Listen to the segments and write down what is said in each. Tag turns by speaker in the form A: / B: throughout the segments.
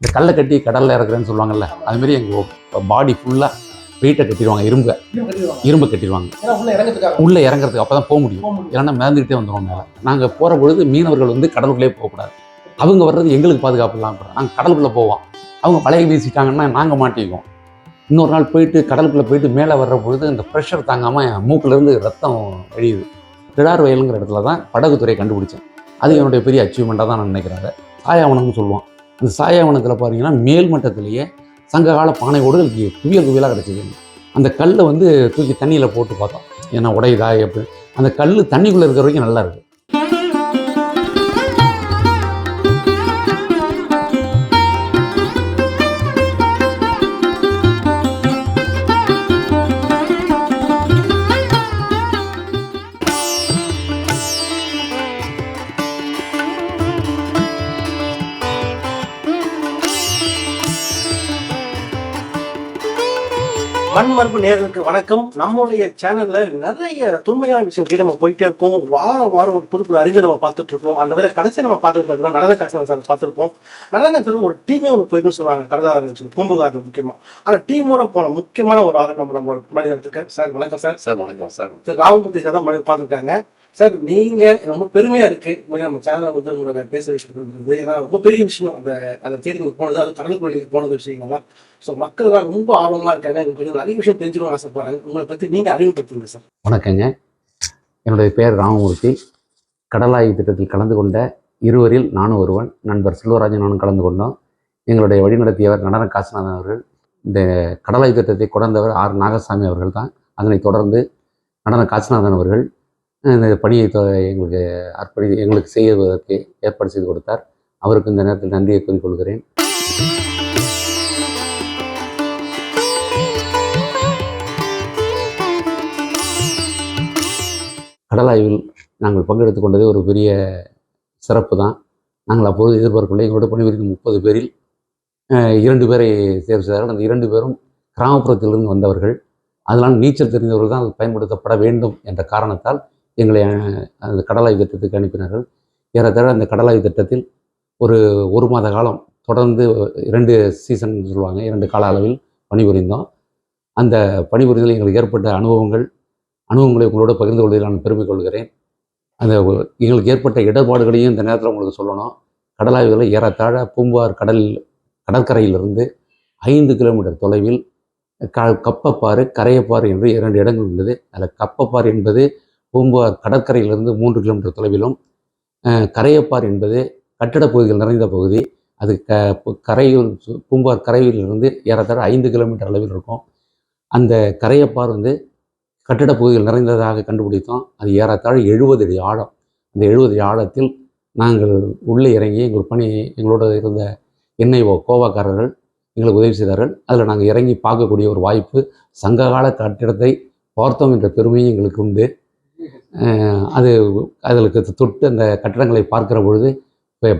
A: இந்த கல்லை கட்டி கடலில் இறக்குறேன்னு சொல்லுவாங்கல்ல அது எங்கள் பாடி ஃபுல்லாக வெயிட்டை கட்டிடுவாங்க இரும்பை இரும்பை கட்டிடுவாங்க.
B: உள்ள
A: உள்ளே இறங்குறதுக்கு அப்போ தான் போக முடியும். இல்லைன்னா மிதந்துக்கிட்டே வந்துடுவோம் மேலே. நாங்கள் போகிற பொழுது மீனவர்கள் வந்து கடலுக்குள்ளே போகக்கூடாது. அவங்க வர்றது எங்களுக்கு பாதுகாப்பு இல்லாமல் நாங்கள் கடலுக்குள்ளே போவோம். அவங்க பழைய வீசிட்டாங்கன்னா நாங்கள் மாட்டிக்குவோம். இன்னொரு நாள் போயிட்டு கடலுக்குள்ளே போயிட்டு மேலே வர்ற பொழுது இந்த ப்ரெஷர் தாங்காமல் மூக்கிலேருந்து ரத்தம் வழியுது கிடார் வயலுங்கிற இடத்துல தான் படகுத்துறை கண்டுபிடிச்சேன். அது என்னுடைய பெரிய அச்சீவ்மெண்ட்டாக தான் நான் நினைக்கிறேன் ஆயா சாயாவனம்னு சொல்லுவான். இந்த சாயாவனத்தில் பார்த்தீங்கன்னா மேல்மட்டத்திலேயே சங்ககால பானை ஓடுகள் குவியல் குவியலாக கிடச்சிது. அந்த கல்லை வந்து தூக்கி தண்ணியில் போட்டு பார்த்தோம். ஏன்னா உடையுதா எப்படி? அந்த கல் தண்ணிக்குள்ளே இருக்கிற வரைக்கும் நல்லா
B: மரபு நேர்களுக்கு வணக்கம். நம்மளுடைய சேனல்ல நிறைய துண்மையான விஷயம் நம்ம போயிட்டே இருக்கோம். வாரம் வாரம் ஒரு புது புது அறிஞர் நம்ம பார்த்துட்டு இருக்கோம். அந்த வேலை கடைசி நம்ம பார்த்துட்டு இருக்கோம் நடன காட்சி பார்த்துருப்போம். நடன திரும்ப ஒரு டீமே ஒன்று போயிருக்குன்னு சொல்லுவாங்க. கடதாரர்கள் சொல்லி பூம்புகாரர்கள் முக்கியமா அந்த டீமோட போன முக்கியமான ஒரு ஆள் நம்ம நம்ம மனிதர் இருக்காரு சார் வணக்கம் சார்.
C: சார் வணக்கம் சார்.
B: திரு ராமமூர்த்தி சார் தான் மனிதர் பார்த்துருக்காங்க சார் நீங்க ரொம்ப பெருமையா இருக்கு. நம்ம சேனல்ல வந்து உங்களோட பேச விஷயம் ஏன்னா ரொம்ப பெரிய விஷயம். அந்த அந்த தேர்தலுக்கு போனது அது கடலுக்குள்ள போனது விஷயங்கள்லாம். ஸோ மக்கள் தான் ரொம்ப ஆர்வமா இருக்காங்க. எனக்கு கொஞ்சம் நிறைய விஷயம் தெரிஞ்சுக்கணும் ஆசைப்படுறாங்க. உங்களை பத்தி நீங்க அறிமுகப்படுத்துங்க சார்.
A: வணக்கங்க. என்னுடைய பெயர் ராமமூர்த்தி. கடலாய்வு திட்டத்தில் கலந்து கொண்ட இருவரில் நானும் ஒருவன் நண்பர் செல்வராஜன் நானும் கலந்து கொண்டோம். எங்களுடைய வழிநடத்தியவர் நடன காசிநாதன் அவர்கள் இந்த கடலாய் திட்டத்தை கொடர்ந்தவர் ஆர் நாகசாமி அவர்கள் தான். அதனைத் தொடர்ந்து நடன காசிநாதன் அவர்கள் இந்த பணியை எங்களுக்கு அர்ப்பணி எங்களுக்கு செய்வதற்கு ஏற்பாடு செய்து கொடுத்தார். அவருக்கு இந்த நேரத்தில் நன்றியை கூறிக்கொள்கிறேன் கடலாய்வில் நாங்கள் பங்கெடுத்து கொண்டது ஒரு பெரிய சிறப்பு தான். நாங்கள் அப்போது எதிர்பார்க்கவில்லை. எங்களோட பணிபுரிந்த முப்பது பேரில் இரண்டு பேரை தேர்வு செய்தார்கள். அந்த இரண்டு பேரும் கிராமப்புறத்திலிருந்து வந்தவர்கள். அதனால் நீச்சல் தெரிந்தவர்கள் தான் அது பயன்படுத்தப்பட வேண்டும் என்ற காரணத்தால் எங்களை அந்த கடலாய் திட்டத்துக்கு அனுப்பினார்கள். ஏறத்தாழ அந்த கடலாய் திட்டத்தில் ஒரு ஒரு மாத காலம் தொடர்ந்து இரண்டு சீசன் சொல்லுவாங்க இரண்டு கால அளவில் பணிபுரிந்தோம். அந்த பணிபுரிதல் எங்களுக்கு ஏற்பட்ட அனுபவங்கள் அனுபவங்களை உங்களோட பகிர்ந்து கொள்வதில் நான் பெருமை கொள்கிறேன். அந்த எங்களுக்கு ஏற்பட்ட இடர்பாடுகளையும் இந்த நேரத்தில் உங்களுக்கு சொல்லணும். கடலாய்வுகளில் ஏறத்தாழ பூம்பார் கடல் கடற்கரையிலிருந்து ஐந்து கிலோமீட்டர் தொலைவில் க கப்பப்பாறு கரையப்பாறு என்று இரண்டு இடங்கள் உள்ளது. அதில் கப்பப்பாறு என்பது பூம்பார் கடற்கரையிலிருந்து மூன்று கிலோமீட்டர் தொலைவிலும் கரையப்பார் என்பது கட்டிட பகுதிகள் நிறைந்த பகுதி. அது க கரையில் சு- பூம்பார் கரையிலிருந்து ஏறத்தாழ ஐந்து கிலோமீட்டர் அளவில் இருக்கும். அந்த கரையப்பார் வந்து கட்டிட பகுதிகள் நிறைந்ததாக கண்டுபிடித்தோம். அது ஏறத்தாழ எழுபது அடி ஆழம். அந்த எழுபது அடி ஆழத்தில் நாங்கள் உள்ளே இறங்கி எங்கள் பணி எங்களோட இருந்த என்ஐஓ கோவாக்காரர்கள் எங்களுக்கு உதவி செய்தார்கள். அதில் நாங்கள் இறங்கி பார்க்கக்கூடிய ஒரு வாய்ப்பு சங்ககால கட்டிடத்தை பார்த்தோம் என்ற பெருமையும் எங்களுக்கு உண்டு. அது அதற்கு தொட்டு அந்த கட்டடங்களை பார்க்கிற பொழுது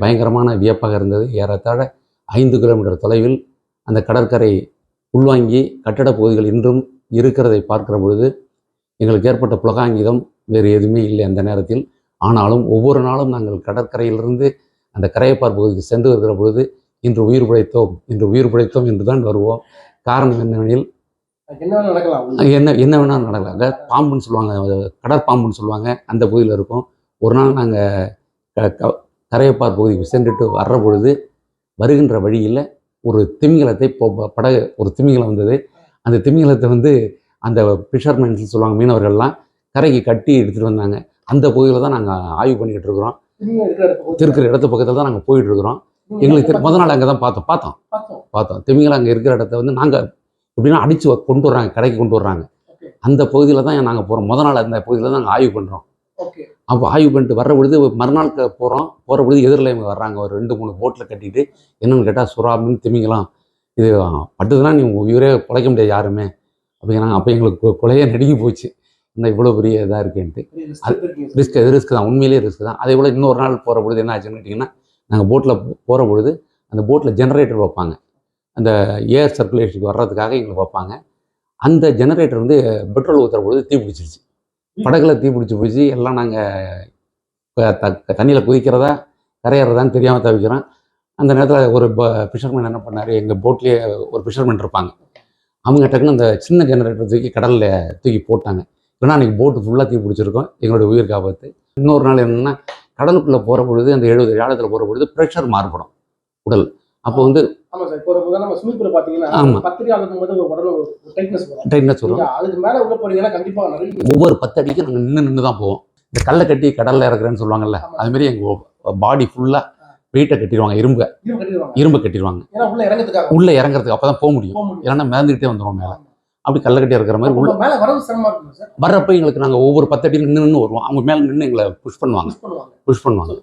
A: பயங்கரமான வியப்பாக இருந்தது. ஏறத்தாழ ஐந்து கிலோமீட்டர் தொலைவில் அந்த கடற்கரை உள்வாங்கி கட்டட பகுதிகள் இன்றும் இருக்கிறதை பார்க்கிற பொழுது எங்களுக்கு ஏற்பட்ட புலகாங்கிதம் வேறு எதுவுமே இல்லை அந்த நேரத்தில். ஆனாலும் ஒவ்வொரு நாளும் நாங்கள் கடற்கரையிலிருந்து அந்த கரையப்பார் பகுதிக்கு சென்று வருகிற பொழுது இன்று உயிர் பிழைத்தோம் இன்று உயிர் பிழைத்தோம் என்று தான் வருவோம். காரணம் என்னவெனில்
B: என்ன நடக்கலாம்.
A: என்ன வேணாலும் நடக்கலாம். அங்கே பாம்புன்னு சொல்லுவாங்க கடற்பாம்புன்னு சொல்லுவாங்க. அந்த பகுதியில் இருக்கும். ஒரு நாள் நாங்கள் கரையப்பார் பகுதிக்கு சென்றுட்டு வர்ற பொழுது வருகின்ற வழியில் ஒரு திமிங்கலத்தை படகு ஒரு திமிங்கலம் வந்தது. அந்த திமிங்கலத்தை வந்து அந்த ஃபிஷர்மேன்ஸ் சொல்லுவாங்க மீனவர்கள்லாம் கரைக்கு கட்டி எடுத்துகிட்டு வந்தாங்க. அந்த பகுதியில் தான் நாங்கள் ஆய்வு பண்ணிக்கிட்டு இருக்கிறோம். இருக்கிற இடத்து பக்கத்தில் தான் நாங்கள் போயிட்டு இருக்கிறோம். எங்களுக்கு முத நாள் அங்கே தான் பார்த்தோம். பார்த்தோம்.
B: பார்த்தோம்.
A: பார்த்தோம். திமிங்கலம் அங்கே இருக்கிற இடத்த வந்து நாங்கள் எப்படின்னா அடித்து கொண்டு வர்றாங்க கடைக்கு கொண்டு வர்றாங்க. அந்த பகுதியில் தான் நாங்கள் போகிறோம் முத நாள் அந்த பகுதியில் தான் நாங்கள் ஆய்வு பண்ணுறோம் அப்போ ஆய்வு பண்ணிட்டு வர்ற பொழுது மறுநாள் போகிறோம் போகிற பொழுது எதிரில் இவங்க வர்றாங்க. ஒரு ரெண்டு மூணு போட்டில் கட்டிட்டு என்னன்னு கேட்டால் சுறா மீன் திமிங்கலாம். இது பட்டுதுன்னா நீ உயிரே பிழைக்க முடியாது யாருமே. அப்படிங்கிறாங்க. அப்போ எங்களுக்கு கொலையே நடுங்கி போச்சு. இந்த இவ்வளோ பெரிய இதாக இருக்குன்ட்டு. ரிஸ்க் அது ரிஸ்க் தான். உண்மையிலேயே ரிஸ்க் தான். அதே போல் இன்னொரு நாள் போகிற பொழுது என்ன ஆச்சுன்னு கேட்டிங்கன்னா நாங்கள் போட்டில் போகிற பொழுது அந்த போட்டில் ஜெனரேட்டர் வைப்பாங்க. அந்த ஏர் சர்க்குலேஷனுக்கு வர்றதுக்காக எங்களுக்கு வைப்பாங்க. அந்த ஜெனரேட்டர் வந்து பெட்ரோல் ஊற்றுற பொழுது தீ பிடிச்சிருச்சு. படகுல தீ பிடிச்சி போச்சு. எல்லாம் நாங்கள் தண்ணியில் குதிக்கிறதா கரையேறதான்னு தெரியாமல் தவிக்கிறோம். அந்த நேரத்தில் ஒரு ஃபிஷர்மேன் என்ன பண்ணார்? எங்கள் போட்லேயே ஒரு ஃபிஷர்மேன் இருப்பாங்க. அவங்க டக்குன்னு அந்த சின்ன ஜெனரேட்டர் தூக்கி கடலில் தூக்கி போட்டாங்க. இல்லைன்னா அன்றைக்கி போட்டு ஃபுல்லாக தீ பிடிச்சிருக்கோம். எங்களுடைய உயிர் காப்பாற்று இன்னொரு நாள் என்னென்னா கடலுக்குள்ளே போகிற பொழுது அந்த எழுபது ஆழத்தில் போகிற பொழுது ப்ரெஷர் மாறுபடும் உடல். அப்போ வந்து
B: ஆமா சார் இப்போ ஒரு நம்ம ஸ்விமிங் பூல் பாத்தீங்கன்னா. பத்திரிகை ஆளுக்கும் போது ஒரு டைட்னஸ் வரும்.
A: டைட்னஸ் வரும்.
B: அதுக்கு மேல உள்ள போறீங்கன்னா கண்டிப்பா நிறைய
A: ஒவ்வொரு பத்து அடிக்கு நாங்கள் நின்று நின்று தான் போவோம். இந்த கல்லை கட்டி கடலில் இறக்குறேன்னு சொல்லுவாங்கல்ல. அது மாதிரி எங்கள் பாடி ஃபுல்லாக வெயிட்டை கட்டிடுவாங்க இரும்பை
B: இரும்பு கட்டிடுவாங்க. ஏன்னா உள்ள
A: இறங்குறதுக்கு அப்போ தான் போக முடியும். இல்லைன்னா மிதந்துக்கிட்டே வந்துடும் மேலே. அப்படி கல்லை கட்டி இறக்குற மாதிரி உள்ள
B: மேல வரது சிரமமா இருக்கும் சார்?
A: வர்றப்ப எங்களுக்கு நாங்கள் ஒவ்வொரு பத்து அடி நின்று நின்று வருவோம். அவங்க மேலே நின்று எங்களை புஷ் பண்ணுவாங்க.
B: புஷ் பண்ணுவாங்க.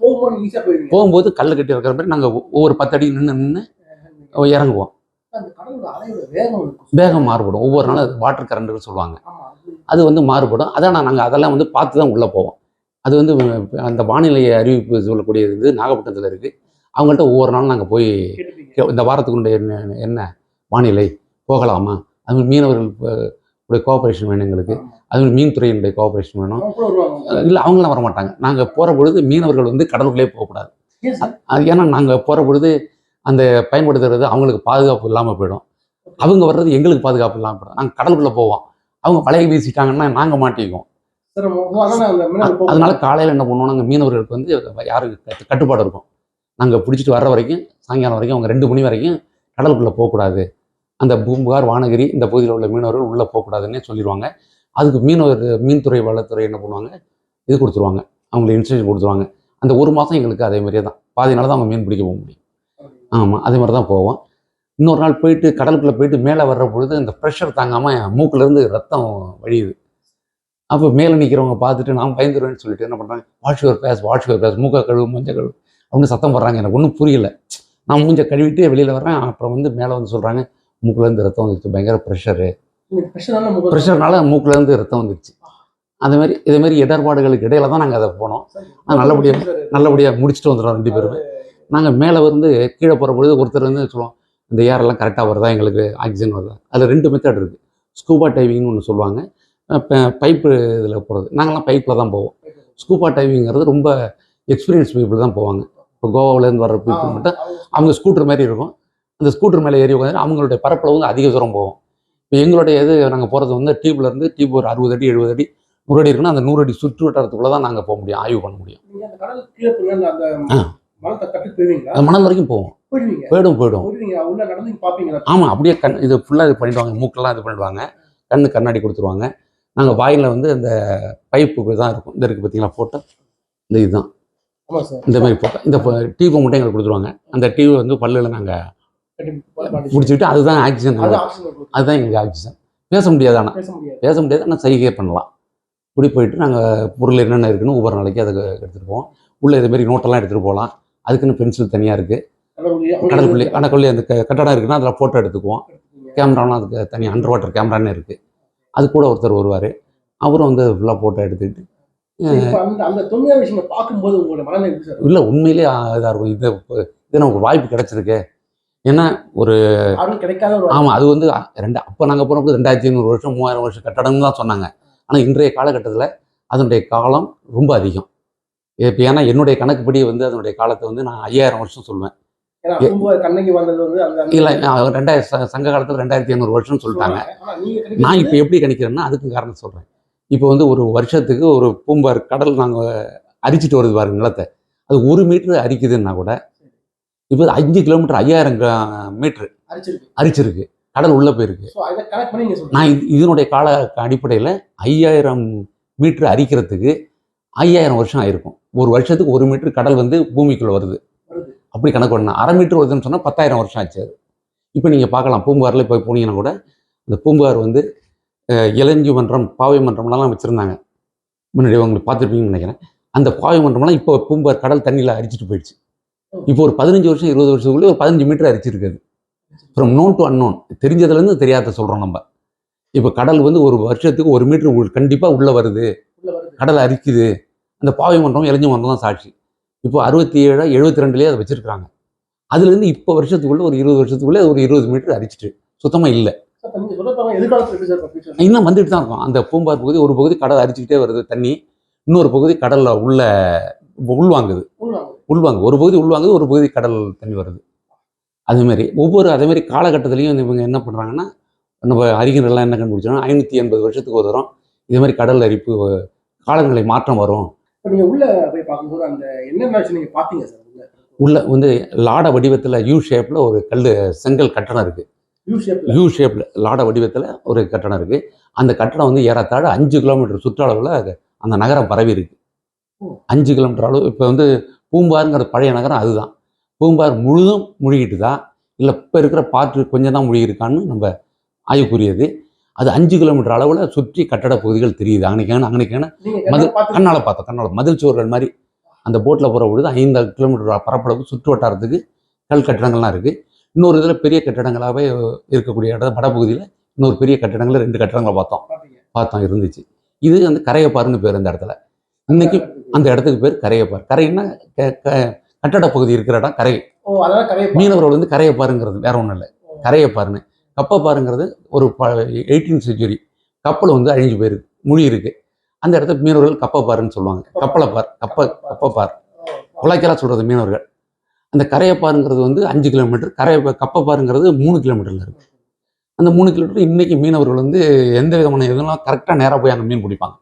B: போகும்போது
A: கல்லை கட்டி இறக்குற மாதிரி நாங்கள் ஒவ்வொரு பத்து அடி நின்று நின்று இறங்குவோம்.
B: வேகம்
A: மாறுபடும். ஒவ்வொரு நாளும் வாட்டர் கரண்ட்னு சொல்லுவாங்க.
B: அது
A: வந்து மாறுபடும். அதான் நாங்கள் அதெல்லாம் வந்து பார்த்து தான் உள்ளே போவோம். அது வந்து அந்த வானிலை அறிவிப்பு சொல்லக்கூடியது வந்து நாகப்பட்டினத்தில் இருக்குது அவங்கள்ட்ட ஒவ்வொரு நாளும் நாங்கள் போய் இந்த வாரத்துக்குள்ள என்ன என்ன வானிலை போகலாமா? அது மீனவர்கள் உடைய கோஆப்ரேஷன் வேணும் எங்களுக்கு. அது மீன்துறையினுடைய கோஆப்ரேஷன் வேணும். இல்லை அவங்களாம் வர மாட்டாங்க நாங்கள் போகிற பொழுது மீனவர்கள் வந்து கடலுக்குள்ளே போகக்கூடாது. ஏன்னா நாங்கள் போகிற பொழுது அந்த பயன்படுத்துறது அவங்களுக்கு பாதுகாப்பு இல்லாமல் போயிடும். அவங்க வர்றது எங்களுக்கு பாதுகாப்பு இல்லாமல் போயிடும். நாங்கள் கடலுக்குள்ளே போவோம். அவங்க வலையை வீசிட்டாங்கன்னா நாங்கள் மாட்டிக்குவோம். அதனால காலையில் என்ன பண்ணுவோம் நாங்கள் மீனவர்களுக்கு வந்து யாருக்கு கட்டு- கட்டுப்பாடு இருக்கும். நாங்கள் பிடிச்சிட்டு வர்ற வரைக்கும் சாயங்காலம் வரைக்கும் அவங்க ரெண்டு மணி வரைக்கும் கடலுக்குள்ளே போகக்கூடாது. அந்த பூம்புகார் வானகிரி இந்த பகுதியில் உள்ள மீனவர்கள் உள்ளே போகக்கூடாதுன்னே சொல்லிடுவாங்க. அதுக்கு மீனவர் மீன்துறை வளத்துறை என்ன பண்ணுவாங்க? இது கொடுத்துருவாங்க. அவங்களுக்கு இன்ஸ்ட்ரக்ஷன் கொடுத்துருவாங்க. அந்த ஒரு மாதம் எங்களுக்கு அதே மாதிரியே தான். பாதி நாள் தான் அவங்க மீன் பிடிக்க போக முடியும். ஆமாம் அதே மாதிரி தான் போவோம். இன்னொரு நாள் போயிட்டு கடலுக்குள்ளே போயிட்டு மேலே வர்ற பொழுது இந்த ப்ரெஷர் தாங்காமல் மூக்குலேருந்து ரத்தம் வழியுது. அப்போ மேலே நிற்கிறவங்க பார்த்துட்டு நான் பயந்துருவேன்னு சொல்லிட்டு என்ன பண்ணுறாங்க wash your face wash your face மூக்க கழுவு மஞ்ச கழுவு அப்படின்னு சத்தம் போடுறாங்க எனக்கு ஒன்றும் புரியல. நான் மூஞ்ச கழுவிட்டு வெளியில் வர்றேன் அப்புறம் வந்து மேலே வந்து சொல்கிறாங்க மூக்குலேருந்து ரத்தம் வந்துருச்சு பயங்கர ப்ரெஷரு ப்ரெஷர்னால மூக்குலேருந்து ரத்தம் வந்துருச்சு. அதே மாதிரி இதே மாதிரி இடர்பாடுகளுக்கு இடையில தான் நாங்கள் அதை போனோம். ஆ, நல்லபடியா- நல்லபடியாக முடிச்சுட்டு வந்துடுறோம் ரெண்டு பேரும். நாங்கள் மேலே வந்து கீழே போகிற பொழுது ஒருத்தர் வந்து சொல்லுவோம் இந்த ஏரெல்லாம் கரெக்டாக வருதா? எங்களுக்கு ஆக்சிஜன் வருதா? அதில் ரெண்டு மெத்தட் இருக்குது ஸ்கூபா டைவிங்னு ஒன்று சொல்லுவாங்க. பைப்பு இதில் போகிறது நாங்கள்லாம் பைப்பில் தான் போவோம். ஸ்கூபா டைவிங்கிறது ரொம்ப எக்ஸ்பீரியன்ஸ் பீப்புள் தான் போவாங்க. இப்போ கோவாவிலேருந்து வர்ற பீப்புள் மட்டும் அவங்க ஸ்கூட்டர் மாதிரி இருக்கும். அந்த ஸ்கூட்டர் மேலே ஏறி உட்காந்து அவங்களுடைய பரப்பளவு வந்து அதிக தூரம் போகும் இப்போ எங்களுடைய இது நாங்கள் போகிறது வந்து டியூப்ல இருந்து டியூப் ஒரு அறுபது அடி எழுபது அடி நூறு அடி இருக்குன்னா அந்த நூறு அடி சுற்று வட்டாரத்துக்குள்ளே தான் நாங்கள் போக முடியும் ஆய்வு பண்ண முடியும். மணல் வரைக்கும் போவோம் போயிடும் போயிடும். ஆமாம் அப்படியே கண் இது ஃபுல்லாக இது பண்ணிடுவாங்க. மூக்கெல்லாம் இது பண்ணிடுவாங்க. கண்ணு கண்ணாடி கொடுத்துருவாங்க. நாங்கள் வாயில் வந்து அந்த பைப்பு தான் இருக்கும். இந்த இருக்குது பார்த்தீங்களா போட்டோ இந்த இதுதான். இந்த மாதிரி போட்டோ இந்த டியூப்பை மட்டும் எங்களுக்கு கொடுத்துருவாங்க. அந்த டியூவை வந்து பல்லில் நாங்கள்
B: கட்டி
A: பிடிச்சிக்கிட்டு அதுதான் ஆக்சிஜன். அதுதான் எங்களுக்கு ஆக்சிஜன் பேச முடியாது ஆனால்
B: பேச முடியாது.
A: ஆனால் சைகை பண்ணலாம். இப்படி போயிட்டு நாங்கள் பொருள் என்னென்ன இருக்குன்னு ஒவ்வொரு நாளைக்கு அதை எடுத்துகிட்டு போவோம். உள்ளே இது மாதிரி நோட்டெல்லாம் எடுத்துகிட்டு போகலாம். அதுக்குன்னு பென்சில் தனியாக இருக்குது கடற்குள்ளே கடற்குள்ளே அந்த கட்டடம் இருக்குன்னா அதில் ஃபோட்டோ எடுத்துக்குவோம். கேமராலாம் அதுக்கு தனி அண்டர் வாட்டர் கேமரான்னு இருக்குது அது கூட ஒருத்தர் வருவார். அவரும் வந்து ஃபுல்லாக ஃபோட்டோ எடுத்துக்கிட்டு
B: அந்த அந்த தொன்மையான விஷயங்களை பார்க்கும்போது உங்களோட மனநிலை
A: இல்லை உண்மையிலே இதாக இருக்கும். இது இது நமக்கு வாய்ப்பு கிடைச்சிருக்கு. ஏன்னா ஒரு
B: கிடைக்காத
A: ஆமாம் அது வந்து ரெண்டு அப்போ நாங்கள் போனப்போ ரெண்டாயிரத்தி ஐநூறு வருஷம் மூவாயிரம் வருஷம் கட்டடம்னு தான் சொன்னாங்க. ஆனால் இன்றைய காலகட்டத்தில் அதனுடைய காலம் ரொம்ப அதிகம். இப்போ ஏன்னா என்னுடைய கணக்குப்படி வந்து அதனுடைய காலத்தை வந்து நான் ஐயாயிரம் வருஷம் சொல்லுவேன் இல்லை ரெண்டாயிரம் சங்க காலத்தில் ரெண்டாயிரத்தி ஐநூறு வருஷம் சொல்லிட்டாங்க. நான் இப்போ எப்படி கணிக்கிறேன்னா அதுக்கும் காரணம் சொல்கிறேன் இப்போ வந்து ஒரு வருஷத்துக்கு ஒரு பூம்பார் கடல் நாங்கள் அரிச்சிட்டு வருது பாருங்க நிலத்தை. அது ஒரு மீட்டர் அரிக்குதுன்னா கூட இப்போ அஞ்சு கிலோமீட்டர் ஐயாயிரம் மீட்ரு
B: அரிச்சிருக்கு.
A: கடல் உள்ளே போயிருக்கு. நான் இது இதனுடைய கால அடிப்படையில் ஐயாயிரம் மீட்ரு அரிக்கிறதுக்கு ஐயாயிரம் வருஷம் ஆயிருக்கும். ஒரு வருஷத்துக்கு ஒரு மீட்டர் கடல் வந்து பூமிக்குள்ளே வருது. அப்படி கணக்கு பண்ணணும் அரை மீட்டர் வருதுன்னு சொன்னால் பத்தாயிரம் வருஷம் ஆச்சு அது. இப்போ நீங்கள் பார்க்கலாம் பூம்புகாரில் போய் போனீங்கன்னா கூட இந்த பூம்புகார் வந்து இளஞ்சி மன்றம் பாவை மன்றம்லாம் வச்சுருந்தாங்க. முன்னாடி உங்களுக்கு பார்த்துருப்பீங்கன்னு நினைக்கிறேன். அந்த பாவை மன்றம்லாம் இப்போ பூம்புகார் கடல் தண்ணியில் அரிச்சிட்டு போயிடுச்சு. இப்போ ஒரு பதினஞ்சு வருஷம் இருபது வருஷத்துக்குள்ளே ஒரு பதினஞ்சு மீட்டர் அரிச்சிருக்குது ஃப்ரம் நோன் டு அன்னோன் தெரிஞ்சதுலேருந்து தெரியாத சொல்கிறோம் நம்ம. இப்போ கடல் வந்து ஒரு வருஷத்துக்கு ஒரு மீட்டர் கண்டிப்பாக உள்ள வருது. கடல் அரிக்குது. அந்த பாவை மன்றம் இளைஞ மன்றம் தான் சாட்சி. இப்போ அறுபத்தி ஏழு எழுபத்தி ரெண்டுலேயே அதை வச்சிருக்காங்க அதுலேருந்து இப்போ வருஷத்துக்குள்ள ஒரு இருபது வருஷத்துக்குள்ளே ஒரு இருபது மீட்டர் அரிச்சிட்டு சுத்தமாக இல்லை. இன்னும் வந்துட்டு தான் இருக்கும். அந்த பூம்பார் பகுதி ஒரு பகுதி கடல் அரிச்சுக்கிட்டே வருது தண்ணி. இன்னொரு பகுதி கடலில் உள்ள உள்வாங்குது.
B: உள்வாங்க
A: உள்வாங்க ஒரு பகுதி உள்வாங்குது ஒரு பகுதி கடல் தண்ணி வருது. அதே மாதிரி ஒவ்வொரு அதே மாதிரி காலகட்டத்திலையும் இவங்க என்ன பண்ணுறாங்கன்னா நம்ம அறிஞர்கள்லாம் என்ன கண்டுபிடிச்சோன்னா ஐநூற்றி எண்பது வருஷத்துக்கு ஒரு தரம். இதே மாதிரி கடல் அரிப்பு காலநிலை மாற்றம் வரும்.
C: இப்ப நீங்க உள்ள போய் பார்க்கும்போது அந்த என்னென்ன விஷயம் நீங்க பாத்தீங்க சார் உள்ள.
A: உள்ள வந்து லாட வடிவத்தில் யூ ஷேப்பில் ஒரு கல் செங்கல் கட்டடம் இருக்குது
C: யூ ஷேப்ல
A: யூ ஷேப்பில் லாட வடிவத்தில் ஒரு கட்டடம் இருக்குது அந்த கட்டடம் வந்து ஏறத்தாழ அஞ்சு கிலோமீட்டர் சுற்றளவில் அந்த நகரம் பரவி இருக்கு.
C: ஓ.
A: அஞ்சு கிலோமீட்டர் அளவு இப்போ வந்து பூம்பாருங்கிற பழைய நகரம் அதுதான். பூம்பார் முழுதும் முழுகிட்டு தான் இல்லை இப்போ இருக்கிற பாட்டு கொஞ்சம் தான் முழுகிருக்கான்னு நம்ம ஆய்வுக்குரியது அது அஞ்சு கிலோமீட்டர் அளவில் சுற்றி கட்டட பகுதிகள் தெரியுது. அன்னைக்கான
C: நீங்க
A: மது கண்ணால் பார்த்தோம் கண்ணால். மதில் சுவர்கள் மாதிரி அந்த போட்டில் போகிற பொழுது ஐந்து கிலோமீட்டர் பரப்பளவு சுற்று வட்டாரத்துக்கு கல் கட்டடங்கள்லாம் இருக்குது இன்னொரு இதில் பெரிய கட்டடங்களாகவே இருக்கக்கூடிய இடம் வடபகுதியில் இன்னொரு பெரிய கட்டடங்கள் ரெண்டு கட்டடங்களை பார்த்தோம். பார்த்தோம் இருந்துச்சு. இது வந்து கரையப்பாருன்னு பேர் இந்த இடத்துல. இன்னைக்கு அந்த இடத்துக்கு பேர் கரையப்பார். கரைன்னா கட்டட பகுதி இருக்கிற இடம் கரை. மீனவர்கள் வந்து கரையப்பாருங்கிறது வேற ஒன்றும் இல்லை. கரையப்பாருன்னு. கப்பப்பாருங்கிறது ஒரு எயிட்டீன் செஞ்சுரி கப்பல் வந்து அழிஞ்சு போயிருக்கு மொழி இருக்கு அந்த இடத்த மீனவர்கள் கப்பப்பாருன்னு சொல்லுவாங்க. கப்பலப்பார் கப்ப கப்பப்பார் குலைக்கலா சொல்றது மீனவர்கள். அந்த கரையப்பாருங்கிறது வந்து அஞ்சு கிலோமீட்டர் கரைய கப்பப்பாருங்கிறது மூணு கிலோமீட்டர்ல இருக்கு. அந்த மூணு கிலோமீட்டர் இன்னைக்கு மீனவர்கள் வந்து எந்த விதமான இதெல்லாம் கரெக்டாக நேராக போய் அங்கே மீன் பிடிப்பாங்க.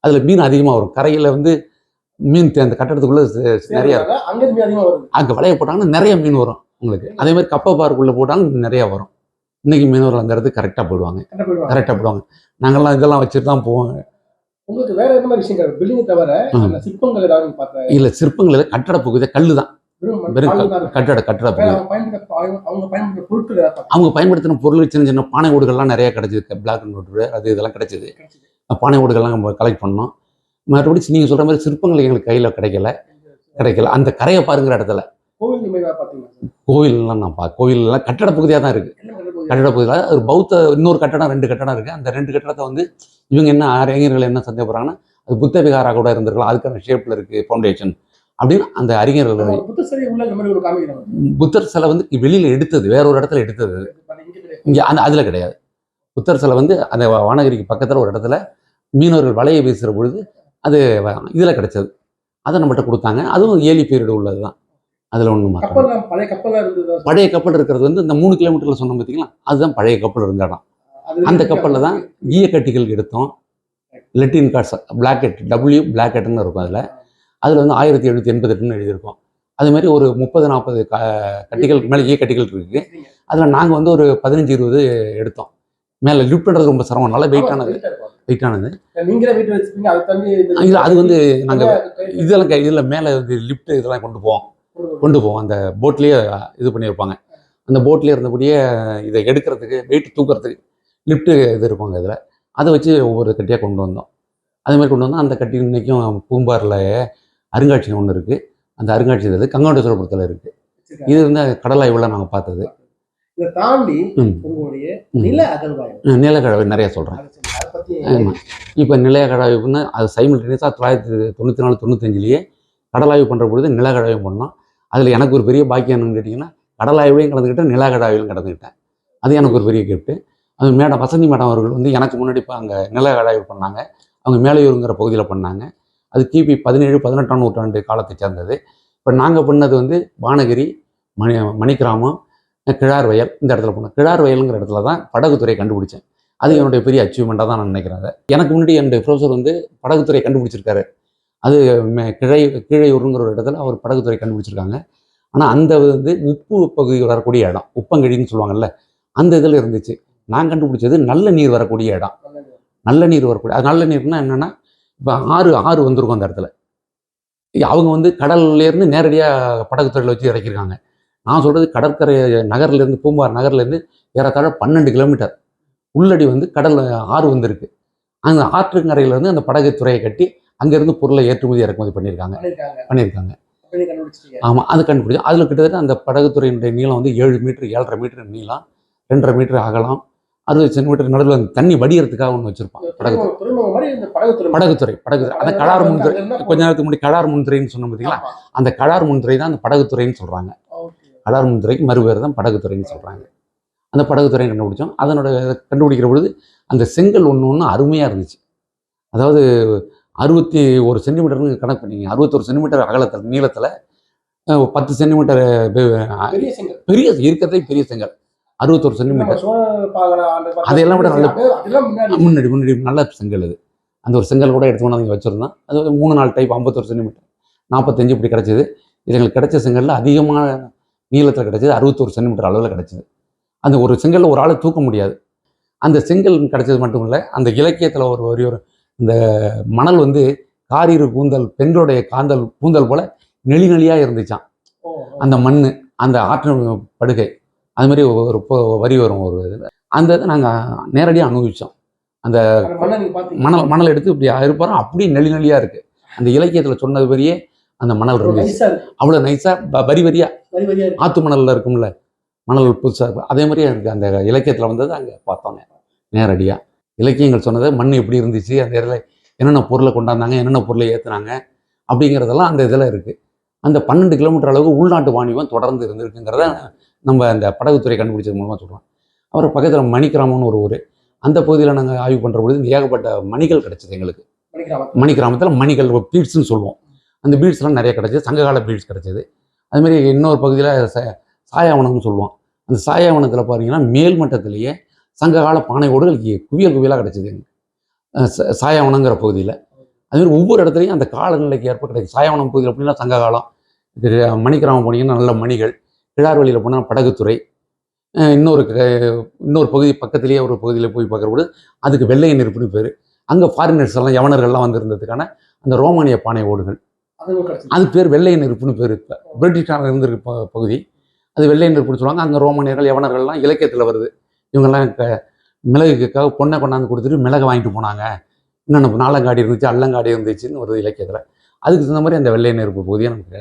A: அதில் மீன் அதிகமாக வரும். கரையில் வந்து மீன் தே- அந்த கட்டடத்துக்குள்ளே நிறைய இருக்கும்.
C: அங்க
A: வலைய போட்டாங்கன்னா நிறைய மீன் வரும் உங்களுக்கு. அதே மாதிரி கப்பை பார்க்குள்ளே போட்டாலும் நிறைய வரும். இன்னைக்கு மீனவர்கள் அந்த இடத்துக்கு கரெக்டாக போயிடுவாங்க
C: கரெக்டா போயிடுவாங்க
A: கரெக்டாக போயிடுவாங்க நாங்கள்லாம் இதெல்லாம் வச்சுட்டு தான் போவோம்.
C: உங்களுக்கு வேற என்ன மாதிரி விஷயங்கள்? பில்டிங் தவிர சிற்பங்கள் ஏதாவது
A: இல்லை சிற்பங்கள் இல்லை கட்டட பகுதி கல் தான்
C: வெறும்.
A: கட்டட கட்டட
C: அவங்க
A: பயன்படுத்தின பொருள் சின்ன சின்ன பானை ஓடுகள்லாம் நிறைய கிடைச்சிது பிளாக் அண்ட் ஒயிட் அது இதெல்லாம் கிடைச்சிது. பானை ஓடுகள்லாம் நம்ம கலெக்ட் பண்ணோம். மறுபடி நீங்கள் சொல்கிற மாதிரி சிற்பங்கள் எங்களுக்கு கையில் கிடைக்கல. கிடைக்கல. அந்த கரையை பாருங்கிற இடத்துல.
C: கோவில்
A: கோவில்லாம் நான் பா கோவில்லாம் கட்டட பகுதியாக தான் இருக்குது
C: கட்டட பகுதி?
A: கட்டட பகுதியில் ஒரு பௌத்த இன்னொரு கட்டடம் ரெண்டு கட்டடம் இருக்குது அந்த ரெண்டு கட்டடத்தை வந்து இவங்க என்ன அறிஞர்கள் என்ன சந்தேகப்படுறாங்கன்னா அது புத்த விகாரா கூட இருந்திருக்கலாம். அதுக்கான ஷேப்பில் இருக்குது ஃபவுண்டேஷன் அப்படின்னு அந்த அறிஞர்கள் புத்தர் சிலை வந்து வெளியில் எடுத்தது வேற ஒரு இடத்துல எடுத்தது.
C: இங்கே
A: அந்த அதில் கிடையாது. புத்தர் சிலை வந்து அந்த வானகிரிக்கு பக்கத்தில் ஒரு இடத்துல மீனவர்கள் வலையை வீசுகிற பொழுது அது இதில் கிடைச்சது. அதை நம்மகிட்ட கொடுத்தாங்க. அதுவும் ஏலி பீரியட் உள்ளது தான் அதில் ஒன்றும்
C: பழைய கப்பல்லாம் இருந்தது?
A: பழைய கப்பல் இருக்கிறது வந்து இந்த மூணு கிலோமீட்டரில் சொன்னோம் பார்த்தீங்களா அதுதான் பழைய கப்பல் இருந்த இடம் அந்த கப்பலில் தான் ஈய கட்டிகள் எடுத்தோம். லெட்டின் கார்ட்ஸ் பிளாக்கெட் டபிள்யூ பிளாக்கெட்னு இருக்கும் அதில். அதில் வந்து ஆயிரத்தி எழுநூற்றி எண்பத்தெட்டுன்னு எழுதியிருக்கோம். அது மாதிரி ஒரு முப்பது நாற்பது க கட்டிகள் மேலே ஈய கட்டிகள் இருக்குது அதில் நாங்கள் வந்து ஒரு பதினஞ்சு இருபது எடுத்தோம். மேலே லிஃப்ட் பண்ணுறது ரொம்ப சிரமம். நல்லா வெயிட்டானது வெயிட்டானது இல்லை அது வந்து நாங்கள் இதெல்லாம் இதில் மேலே இது லிஃப்ட் இதெல்லாம் கொண்டு போவோம். கொண்டு போவோம் அந்த போட்லேயே இது பண்ணியிருப்பாங்க. அந்த போட்லேயே இருந்தபடியே இதை எடுக்கிறதுக்கு வெயிட் தூக்குறதுக்கு லிஃப்ட்டு இது இருப்பாங்க இதில். அதை வச்சு ஒவ்வொரு கட்டியாக கொண்டு வந்தோம். அதே மாதிரி கொண்டு வந்தோம் அந்த கட்டி இன்னைக்கும் பூம்பாரில் அருங்காட்சியகம் ஒன்று இருக்குது அந்த அருங்காட்சியகத்தில் கங்காண்டேஸ்வரபுரத்தில் இருக்குது இது வந்து கடல் ஆய்வில் நாங்கள் பார்த்தது.
C: இதை தாண்டி. உங்களுடைய. நில அகழ்வாய்வு.
A: நிலக்கடவை நிறைய சொல்கிறேன் ஆமாம் இப்போ நிலையக்கடாய்வுன்னு அது சைமல்டேனியஸாக தொள்ளாயிரத்தி தொண்ணூற்றி நாலு தொண்ணூத்தஞ்சிலேயே கடலாய்வு பண்ணுற பொழுது நிலக்கடாய்வு பண்ணோம். அதில் எனக்கு ஒரு பெரிய பாக்கியம் என்னன்னு கேட்டிங்கன்னா கடலாய்வுலையும் கலந்துக்கிட்டேன் நிலக்கடாய்விலும் கலந்துக்கிட்டேன் அது எனக்கு ஒரு பெரிய கிஃப்ட்டு அது மேடம் வசந்தி மேடம் அவர்கள் வந்து எனக்கு முன்னாடி இப்போ அங்கே நிலக்கடாய்வு பண்ணாங்க. அவங்க மேலையூருங்கிற பகுதியில் பண்ணாங்க. அது கிபி பதினேழு பதினெட்டாம் நூற்றாண்டு காலத்தை சேர்ந்தது. இப்போ நாங்கள் பண்ணது வந்து வானகிரி மணி மணிக்கிராமம் கிழார் வயல் இந்த இடத்துல போனோம் கிழார் வயலுங்கிற இடத்துல தான் படகுத்துறை கண்டுபிடிச்சேன். அது என்னுடைய பெரிய அச்சீவ்மெண்ட்டாக தான் நான் நினைக்கிறேன் எனக்கு முன்னாடி என்னுடைய ப்ரொஃபஸர் வந்து படகுத்துறை கண்டுபிடிச்சிருக்காரு. அது மே- கிழை கீழையூருங்கிற ஒரு இடத்துல அவர் படகுத்துறை கண்டுபிடிச்சிருக்காங்க. ஆனால் அந்த வந்து உப்பு பகுதி வரக்கூடிய இடம் உப்பங்கழின்னு சொல்லுவாங்கல்ல அந்த இதில் இருந்துச்சு. நான் கண்டுபிடிச்சது நல்ல நீர் வரக்கூடிய இடம். நல்ல நீர் வரக்கூடிய அது நல்ல நீர்னா என்னென்னா இப்போ ஆறு ஆறு வந்திருக்கும் அந்த இடத்துல. அவங்க வந்து கடல்லேருந்து நேரடியாக படகுத்துறையில் வச்சு இறக்கியிருக்காங்க. நான் சொல்கிறது கடற்கரை நகர்லேருந்து பூம்பார் நகர்லேருந்து ஏறத்தாழ பன்னெண்டு கிலோமீட்டர். உள்ளடி வந்து கடல் ஆறு வந்திருக்கு. அந்த ஆற்றுக்கரையிலேருந்து அந்த படகுத்துறையை கட்டி அங்கேருந்து பொருளை ஏற்றுமதி இறக்குமதி பண்ணியிருக்காங்க.
C: பண்ணிருக்காங்க
A: பண்ணியிருக்காங்க. ஆமாம் அது கண்டுபிடிச்சோம். அதில் கிட்டத்தட்ட அந்த படகுத்துறையினுடைய நீளம் வந்து ஏழு மீட்டர் ஏழரை மீட்டர் நீளம் ரெண்டரை மீட்டர் அகலம். அறுபது சென்டிமீட்டர் நடுவில் அந்த தண்ணி வடிகிறதுக்காக ஒன்று வச்சிருப்பான்
C: இந்த
A: படகு
C: துறைமுகம் துறைமுகம் மாதிரி இந்த படகு துறைமுகம்
A: படகுத்துறை படகுத்துறை. அந்த கடார் முன்துறை. கொஞ்ச நேரத்துக்கு முன்னாடி கடார் முன்துறைன்னு சொன்னோம் பார்த்தீங்களா. அந்த கடார் முன்துறை தான் அந்த படகுத்துறைன்னு சொல்கிறாங்க. கடார் முன்துறைக்கு மறுபேர் தான் படகுத்துறைன்னு சொல்கிறாங்க அந்த படகுத்துறையை கண்டுபிடிச்சோம். அதனோட கண்டுபிடிக்கிற பொழுது அந்த செங்கல் ஒன்று ஒன்று அருமையாக இருந்துச்சு. அதாவது அறுபத்தி ஒரு சென்டிமீட்டர்னு கணக்கு பண்ணிங்க அறுபத்தொரு சென்டிமீட்டர் அகலத்தில் நீளத்தில் பத்து சென்டிமீட்டர்
C: பெரிய
A: இருக்கிறதே பெரிய செங்கல். அறுபத்தொரு சென்டிமீட்டர். அதெல்லாம் விட நல்ல-
C: முன்னாடி.
A: முன்னாடி நல்ல செங்கல் அது. அந்த ஒரு செங்கல் கூட எடுத்து கொண்டாந்து வச்சுருந்தோம். அது மூணு நாலு டைப் ஐம்பத்தொரு சென்டிமீட்டர். நாற்பத்தஞ்சு இப்படி கிடச்சிது. இது எங்களுக்கு கிடைச்ச செங்கல்ல அதிகமான நீளத்தில் கிடைச்சது. அறுபத்தொரு சென்டிமீட்டர் அளவில் கிடைச்சிது. அந்த ஒரு செங்கல்ல ஒரு ஆளை தூக்க முடியாது. அந்த செங்கல் கிடைச்சது மட்டும் இல்லை அந்த இலக்கியத்தில் ஒரு ஒரு இந்த மணல் வந்து காரிரு கூந்தல் பெண்களுடைய காந்தல் கூந்தல் போல நெளி நெளியாக
C: ஓ.
A: அந்த மண் அந்த ஆற்று படுகை. அது மாதிரி ஒரு வரி வரும் ஒரு இதில். அந்த இதை நாங்கள் நேரடியாக அனுபவித்தோம் அந்த மணல் மணல் எடுத்து இப்படி இருப்பாரோ அப்படியே நெளி நெளியாக இருக்குது அந்த இலக்கியத்தில் சொன்னது பெரிய அந்த மணல் இருந்துச்சு. அவ்வளோ நைஸாக வரி வரியாக
C: வரியா
A: ஆற்று மணலில் இருக்கும்ல மணல் புதுசாக இருக்கும் அதே மாதிரியே இருக்குது அந்த இலக்கியத்தில் வந்தது அங்கே பார்த்தோம் நேரடியாக இலக்கியங்கள் சொன்னது மண் எப்படி இருந்துச்சு அந்த இதில் என்னென்ன பொருளை கொண்டாந்தாங்க என்னென்ன பொருளை ஏற்றுனாங்க அப்படிங்கிறதெல்லாம் அந்த இதில் இருக்குது அந்த பன்னெண்டு கிலோமீட்டர் அளவுக்கு உள்நாட்டு வாணிபம் தொடர்ந்து இருந்திருக்குங்கிறத நம்ம அந்த படகுத்துறை கண்டுபிடிச்சது மூலமாக சொல்கிறோம் அப்புறம் பக்கத்தில் மணிக்கிராமம்னு ஒரு ஊர். அந்த பகுதியில் நாங்கள் ஆய்வு பண்ணுற பொழுது ஏகப்பட்ட மணிகள் கிடைச்சது எங்களுக்கு. மணி கிராமத்தில் மணிகள் பீட்ஸ்னு சொல்லுவோம். அந்த பீட்ஸ்லாம் நிறைய கிடைச்சது சங்ககால பீட்ஸ் கிடைச்சது. அதுமாரி இன்னொரு பகுதியில் ச சாயாவனம்னு சொல்லுவோம். அந்த சாயாவனத்தில் பார்த்தீங்கன்னா மேல் மட்டத்திலேயே சங்ககால பானை ஓடுகள் குவியல் குவியலாக கிடைச்சது ச- சாயாவனங்கிற பகுதியில். அதுமாரி ஒவ்வொரு இடத்துலையும் அந்த காலநிலைக்கு ஏற்ப கிடைக்கும். சாயாவனம் பகுதியில் அப்படின்னா சங்ககாலம் இது மணிக்கிராமம் போனீங்கன்னா நல்ல மணிகள் கிழார்வழியில் போனால் படகுத்துறை இன்னொரு இன்னொரு பகுதி பக்கத்திலேயே ஒரு பகுதியில் போய் பார்க்குறபோது அதுக்கு வெள்ளை நெருப்புன்னு பேர். அங்கே ஃபாரினர்ஸ் எல்லாம் யவனர்கள்லாம் வந்திருந்ததுக்கான அந்த ரோமானிய பானை ஓடுகள். அது பேர் வெள்ளை நெருப்புன்னு பேர் இப்போ. பிரிட்டிஷ்காரர் இருந்திருக்கு பகுதி. அது வெள்ளை நெருப்புன்னு சொல்லுவாங்க. அங்கே ரோமானியர்கள் யவனர்கள்லாம் இலக்கியத்தில் வருது. இவங்கெல்லாம் மிளகுக்காக பொண்ணை கொண்டாந்து கொடுத்துட்டு மிளகு வாங்கிட்டு போனாங்க. இன்னொன்று நாலங்காடி இருந்துச்சு அல்லங்காடி இருந்துச்சுன்னு வருது இலக்கியத்தில். அதுக்கு தகுந்த மாதிரி அந்த வெள்ளை நெருப்பு பகுதியாக நமக்கு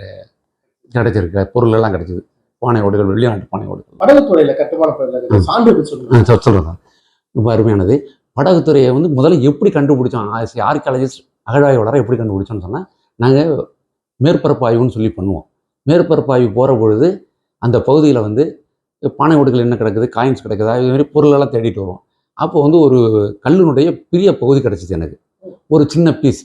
A: கிடைச்சிருக்கு. பொருள் எல்லாம் கிடைச்சிது. பானை ஓடுகள் வெளிநாட்டு பானை ஓடுகள்.
C: படகுத்துறையில கட்டுமான
A: ஆ சொல் சொல்கிறேன் ரொம்ப அருமையானது. படகுத்துறையை வந்து முதல்ல எப்படி கண்டுபிடிச்சோம்? ஆர்கியாலஜிஸ்ட் அகழாய்வாளரை எப்படி கண்டுபிடிச்சோம்னு சொன்னால் நாங்கள் மேற்பரப்பு ஆய்வுன்னு சொல்லி பண்ணுவோம். மேற்பரப்பு ஆய்வு போகிற பொழுது அந்த பகுதியில் வந்து பானை ஓடுகள் என்ன கிடக்குது? காயின்ஸ் கிடக்குதா? இது மாதிரி பொருளெல்லாம் தேடிட்டு வருவோம். அப்போ வந்து ஒரு கல்லினுடைய பெரிய பகுதி கிடச்சிது எனக்கு. ஒரு சின்ன பீஸ்